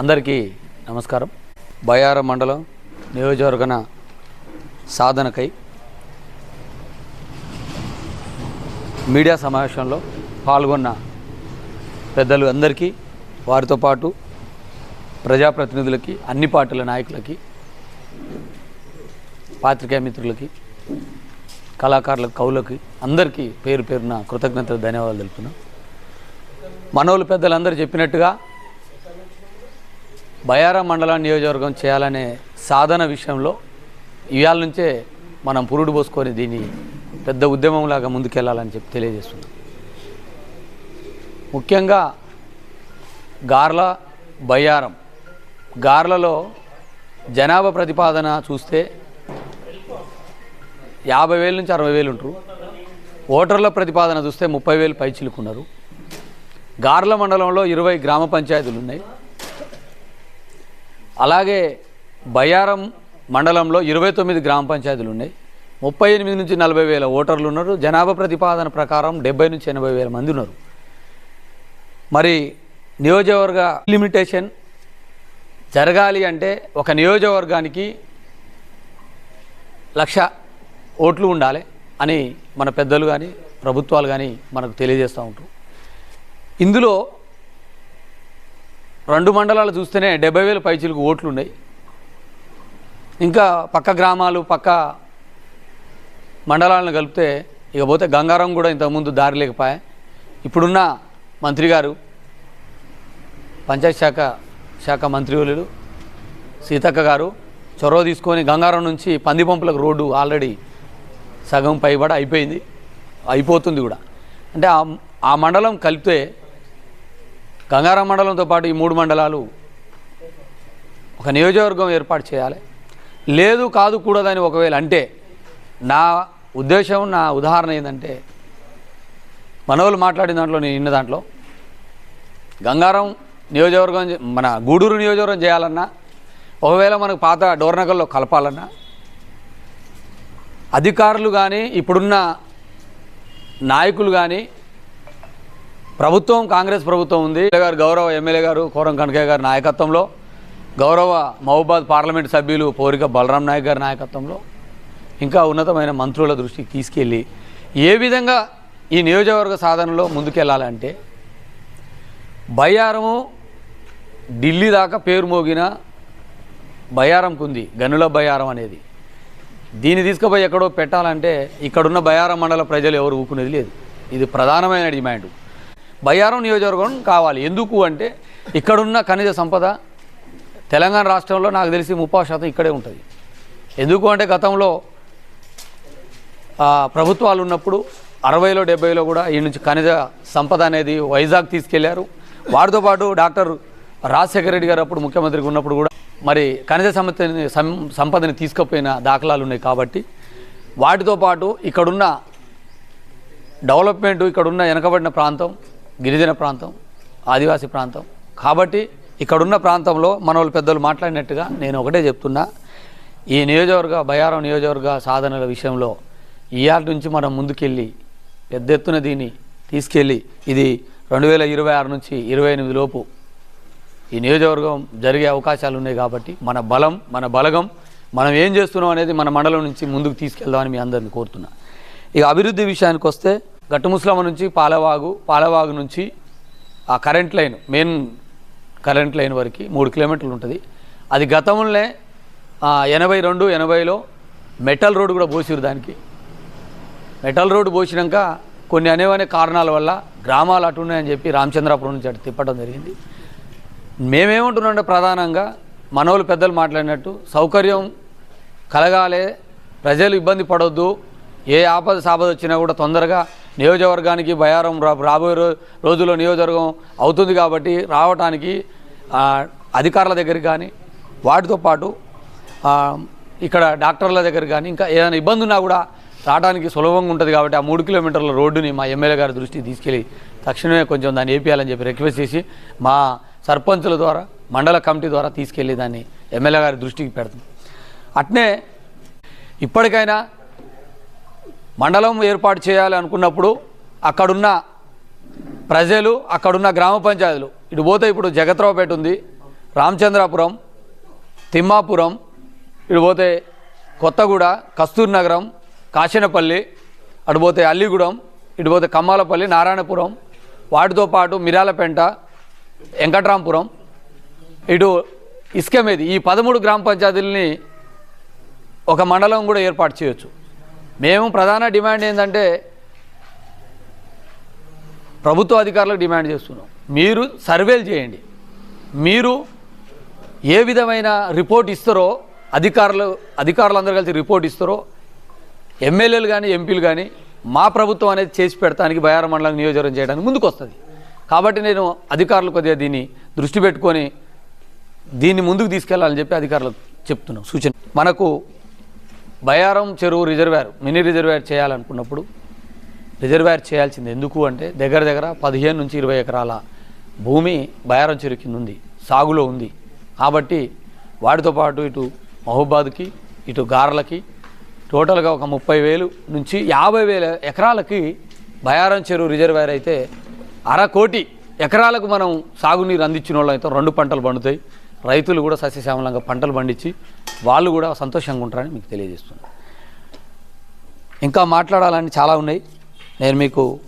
అందరికీ నమస్కారం. బయార మండలం నియోజకవర్గన సాధనకై మీడియా సమావేశంలో పాల్గొన్న పెద్దలు అందరికీ వారితో పాటు ప్రజాప్రతినిధులకి అన్ని పార్టీల నాయకులకి పాత్రికేయ మిత్రులకి కళాకారులకు కవులకి అందరికీ పేరు పేరున కృతజ్ఞతలు ధన్యవాదాలు తెలుపుతున్నాం. మనోళ్ళు పెద్దలందరూ చెప్పినట్టుగా బయారా మండల నియోజకవర్గం చేయాలనే సాధన విషయంలో ఇవాళ నుంచే మనం పురుడు పోసుకొని దీన్ని పెద్ద ఉద్యమంలాగా ముందుకెళ్ళాలని చెప్పి తెలియజేస్తున్నాం. ముఖ్యంగా గార్ల బయ్యారం. గార్లలో జనాభా ప్రతిపాదన చూస్తే యాభై వేల నుంచి అరవై వేలు ఉంటారు. ఓటర్ల ప్రతిపాదన చూస్తే ముప్పై వేలు పైచిలుకున్నారు. గార్ల మండలంలో ఇరవై గ్రామ పంచాయతీలు ఉన్నాయి అలాగే బయ్యారం మండలంలో ఇరవై తొమ్మిది గ్రామ పంచాయతీలు ఉన్నాయి. ముప్పై ఎనిమిది నుంచి నలభై వేల ఓటర్లు ఉన్నారు. జనాభా ప్రతిపాదన ప్రకారం డెబ్బై నుంచి ఎనభై వేల మంది ఉన్నారు. మరి నియోజకవర్గ లిమిటేషన్ జరగాలి అంటే ఒక నియోజకవర్గానికి లక్ష ఓట్లు ఉండాలి అని మన పెద్దలు కానీ ప్రభుత్వాలు కానీ మనకు తెలియజేస్తూ ఉంటారు. ఇందులో రెండు మండలాలు చూస్తేనే డెబ్బై వేల పైచీలకు ఓట్లు ఉన్నాయి ఇంకా పక్క గ్రామాలు పక్క మండలాలను కలిపితే ఇకపోతే గంగారం కూడా ఇంతకుముందు దారి లేకపోయా. ఇప్పుడున్న మంత్రి గారు పంచాయత్ శాఖ శాఖ మంత్రివర్యులు సీతక్క గారు చొరవ తీసుకొని గంగారం నుంచి పందిపంపులకు రోడ్డు ఆల్రెడీ సగం పైబడ అయిపోయింది అయిపోతుంది కూడా. అంటే ఆ మండలం కలిపితే గంగారం మండలంతో పాటు ఈ మూడు మండలాలు ఒక నియోజకవర్గం ఏర్పాటు చేయాలి. లేదు కాదు కూడదని ఒకవేళ అంటే నా ఉద్దేశం నా ఉదాహరణ ఏంటంటే మనోళ్ళు మాట్లాడిన దాంట్లో నేను ఇన్న దాంట్లో గంగారం నియోజకవర్గం మన గూడూరు నియోజకవర్గం చేయాలన్నా ఒకవేళ మనకు పాత డోర్నగల్లో కలపాలన్నా అధికారులు కానీ ఇప్పుడున్న నాయకులు కానీ ప్రభుత్వం కాంగ్రెస్ ప్రభుత్వం ఉంది. గారు గౌరవ ఎమ్మెల్యే గారు కోరం కనకయ్య గారి నాయకత్వంలో గౌరవ మహబూబాద్ పార్లమెంట్ సభ్యులు పోరిక బలరాం నాయక్ గారి నాయకత్వంలో ఇంకా ఉన్నతమైన మంత్రుల దృష్టికి తీసుకెళ్ళి ఏ విధంగా ఈ నియోజకవర్గ సాధనలో ముందుకెళ్ళాలంటే బయ్యారము ఢిల్లీ దాకా పేరు మోగిన బయ్యారంకు ఉంది గనుల బయ్యారం అనేది. దీన్ని తీసుకుపోయి ఎక్కడో పెట్టాలంటే ఇక్కడున్న బయ్యారం మండల ప్రజలు ఎవరు ఊకునేది లేదు. ఇది ప్రధానమైన డిమాండ్. బయ్యారం నియోజకవర్గం కావాలి. ఎందుకు అంటే ఇక్కడున్న ఖనిజ సంపద తెలంగాణ రాష్ట్రంలో నాకు తెలిసి ముప్పై శాతం ఇక్కడే ఉంటుంది. ఎందుకు అంటే గతంలో ప్రభుత్వాలు ఉన్నప్పుడు అరవైలో డెబ్బైలో కూడా ఈ నుంచి ఖనిజ సంపద అనేది వైజాగ్ తీసుకెళ్ళారు. వారితో పాటు డాక్టర్ రాజశేఖర రెడ్డి గారు అప్పుడు ముఖ్యమంత్రిగా ఉన్నప్పుడు కూడా మరి ఖనిజ సంపదని సం- సంపదని తీసుకుపోయిన దాఖలాలు ఉన్నాయి కాబట్టి వాటితో పాటు ఇక్కడున్న డెవలప్మెంట్ ఇక్కడున్న వెనకబడిన ప్రాంతం గిరిజన ప్రాంతం ఆదివాసీ ప్రాంతం. కాబట్టి ఇక్కడున్న ప్రాంతంలో మన వాళ్ళు పెద్దలు మాట్లాడినట్టుగా నేను ఒకటే చెప్తున్నా. ఈ నియోజకవర్గ బయారం నియోజకవర్గ సాధనల విషయంలో ఇయాల నుంచి మనం ముందుకెళ్ళి పెద్ద ఎత్తున దీన్ని తీసుకెళ్ళి ఇది రెండు వేల ఇరవై ఆరు నుంచి ఇరవై ఎనిమిది లోపు ఈ నియోజకవర్గం జరిగే అవకాశాలు ఉన్నాయి కాబట్టి మన బలం మన బలగం మనం ఏం చేస్తున్నాం అనేది మన మండలం నుంచి ముందుకు తీసుకెళ్దామని మీ అందరిని కోరుతున్నా. ఇక అభివృద్ధి విషయానికి వస్తే గట్టుముసలమ్మ నుంచి పాలవాగు పాలవాగు నుంచి ఆ current line main current line వరకు మూడు కిలోమీటర్లు ఉంటుంది. అది గతంలోనే ఎనభై రెండు ఎనభైలో మెటల్ రోడ్డు కూడా పోసిరు దానికి. మెటల్ రోడ్డు పోసినాక కొన్ని అనేవనే కారణాల వల్ల గ్రామాలు అటు ఉన్నాయని చెప్పి రామచంద్రాపురం నుంచి అటు తిప్పడం జరిగింది. మేమేమంటున్నామంటే ప్రధానంగా మనోళ్ళు పెద్దలు మాట్లాడినట్టు సౌకర్యం కలగాలే ప్రజలు ఇబ్బంది పడొద్దు ఏ ఆపద సాపద వచ్చినా కూడా తొందరగా నియోజకవర్గానికి బయారం రా రాబోయే రోజుల్లో నియోజకవర్గం అవుతుంది కాబట్టి రావటానికి అధికారుల దగ్గరికి కానీ వాటితో పాటు ఇక్కడ డాక్టర్ల దగ్గర కానీ ఇంకా ఏదైనా ఇబ్బంది ఉన్నా కూడా రావడానికి సులభంగా ఉంటుంది కాబట్టి ఆ మూడు కిలోమీటర్ల రోడ్డుని మా ఎమ్మెల్యే గారి దృష్టికి తీసుకెళ్ళి తక్షణమే కొంచెం దాన్ని వేపియాలని చెప్పి రిక్వెస్ట్ చేసి మా సర్పంచుల ద్వారా మండల కమిటీ ద్వారా తీసుకెళ్ళి దాన్ని ఎమ్మెల్యే గారి దృష్టికి పెడతాం. అట్నే ఇప్పటికైనా మండలం ఏర్పాటు చేయాలనుకున్నప్పుడు అక్కడున్న ప్రజలు అక్కడున్న గ్రామ పంచాయతీలు. ఇటు పోతే ఇప్పుడు జగత్రావుపేట ఉంది రామచంద్రాపురం తిమ్మాపురం ఇటు పోతే కొత్తగూడ కస్తూర్ నగరం కాశీనపల్లి అటు పోతే అల్లిగూడెం ఇటు పోతే కమ్మాలపల్లి నారాయణపురం వాటితో పాటు మిరాలపేంట వెంకట్రాంపురం ఇటు ఇసుకమేది ఈ పదమూడు గ్రామ పంచాయతీలని ఒక మండలం కూడా ఏర్పాటు చేయొచ్చు. మేము ప్రధాన డిమాండ్ ఏంటంటే ప్రభుత్వ అధికారులకు డిమాండ్ చేస్తున్నాం. మీరు సర్వేలు చేయండి. మీరు ఏ విధమైన రిపోర్ట్ ఇస్తారో అధికారులు అధికారులందరూ కలిసి రిపోర్ట్ ఇస్తారో ఎమ్మెల్యేలు కానీ ఎంపీలు కానీ మా ప్రభుత్వం అనేది చేసి పెడతానికి బయారం మండలం నియోజకవర్గం చేయడానికి ముందుకు వస్తుంది కాబట్టి నేను అధికారులు కొద్దిగా దీన్ని దృష్టి పెట్టుకొని దీన్ని ముందుకు తీసుకెళ్ళాలని చెప్పి అధికారులకు చెప్తున్నాం. సూచన. మనకు బయారం చెరువు రిజర్వేర్ మినీ రిజర్వేర్ చేయాలనుకున్నప్పుడు రిజర్వేర్ చేయాల్సింది ఎందుకు అంటే దగ్గర దగ్గర పదిహేను నుంచి ఇరవై ఎకరాల భూమి బయారం చెరువు కింద ఉంది సాగులో ఉంది. కాబట్టి వాటితో పాటు ఇటు మహబాద్కి ఇటు గార్లకి టోటల్గా ఒక ముప్పై వేలు నుంచి యాభై వేల ఎకరాలకి బయారం చెరువు రిజర్వేర్ అయితే అర కోటి ఎకరాలకు మనం సాగునీరు అందించిన వాళ్ళు అయితే రెండు పంటలు పండుతాయి. రైతులు కూడా సస్యశ్యామలంగా పంటలు పండించి వాళ్ళు కూడా సంతోషంగా ఉంటారని మీకు తెలియజేస్తున్నాను. ఇంకా మాట్లాడాలని చాలా ఉన్నాయి. నేను మీకు